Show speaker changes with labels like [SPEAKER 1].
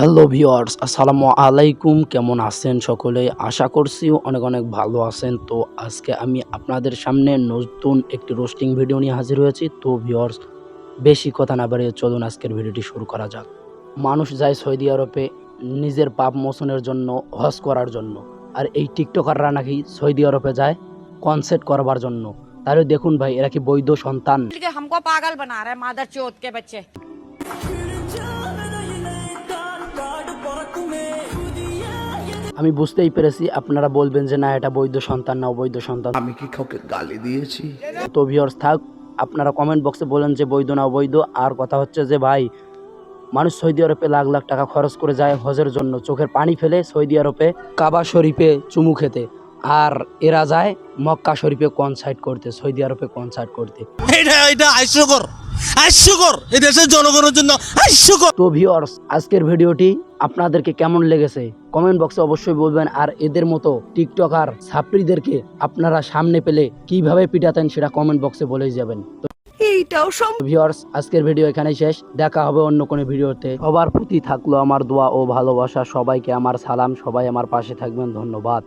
[SPEAKER 1] Hello viewers আসসালামু আলাইকুম। কেমন আছেন সকলে আশা করছি অনেক অনেক ভালো আছেন। তো আজকে আমি আপনাদের সামনে নতুন একটি রোস্টিং ভিডিও নিয়ে হাজির হয়েছি। তো ভিওয়ার্স বেশি কথা না বাড়িয়ে চলুন আজকের ভিডিওটি শুরু করা যাক। মানুষ যায় সৌদি আরবে নিজের পাপ মোচনের জন্য, হজ করার জন্য। আর এই টিকটকাররা নাকি সৌদি আরবে যায় কনসার্ট করবার জন্য। তাহলে দেখুন ভাই, এরা কি বৈধ সন্তান?
[SPEAKER 2] পাগল বানা রে মাদার চোদকে বাচ্চে
[SPEAKER 1] আমি বুঝতেই পেরেছি আপনারা বলবেন যে না এটা বৈধ সন্তান না অবৈধ সন্তান।
[SPEAKER 3] আমি কি কাউকে গালি দিয়েছি?
[SPEAKER 1] তো ভিওর্স থাক আপনারা কমেন্ট বক্সে বলেন যে বৈধ না অবৈধ আর কথা হচ্ছে যে ভাই মানুষ সৌদি আরবে লাখ লাখ টাকা খরচ করে যায় হজের জন্য চোখের পানি ফেলে সৌদি আরবে কাবা শরীফে চুমু খেতে। আর এরা যায় মক্কা শরীফে কনসার্ট করতে সৌদি আরবে কনসার্ট করতে।
[SPEAKER 4] এটা এটা হাস্যকর হাস্যকর। এই দেশের জনগণের জন্য হাস্যকর।
[SPEAKER 1] তো ভিওর্স আজকের ভিডিওটি আপনাদেরকে কেমন লেগেছে? কমেন্ট বক্সে অবশ্যই বলবেন আর এদের মতো টিকটকার ছাত্রীদেরকে আপনারা সামনে পেলে কীভাবে পিটাতেন সেটা কমেন্ট বক্সে বলেই যাবেন।
[SPEAKER 2] এইটাও সব
[SPEAKER 1] ভিউয়ার্স আজকের ভিডিও এখানেই শেষ। দেখা হবে অন্য কোনো ভিডিওতে। সবার প্রতি থাকল আমার দোয়া ও ভালোবাসা। সবাইকে আমার সালাম সবাই আমার পাশে থাকবেন। ধন্যবাদ।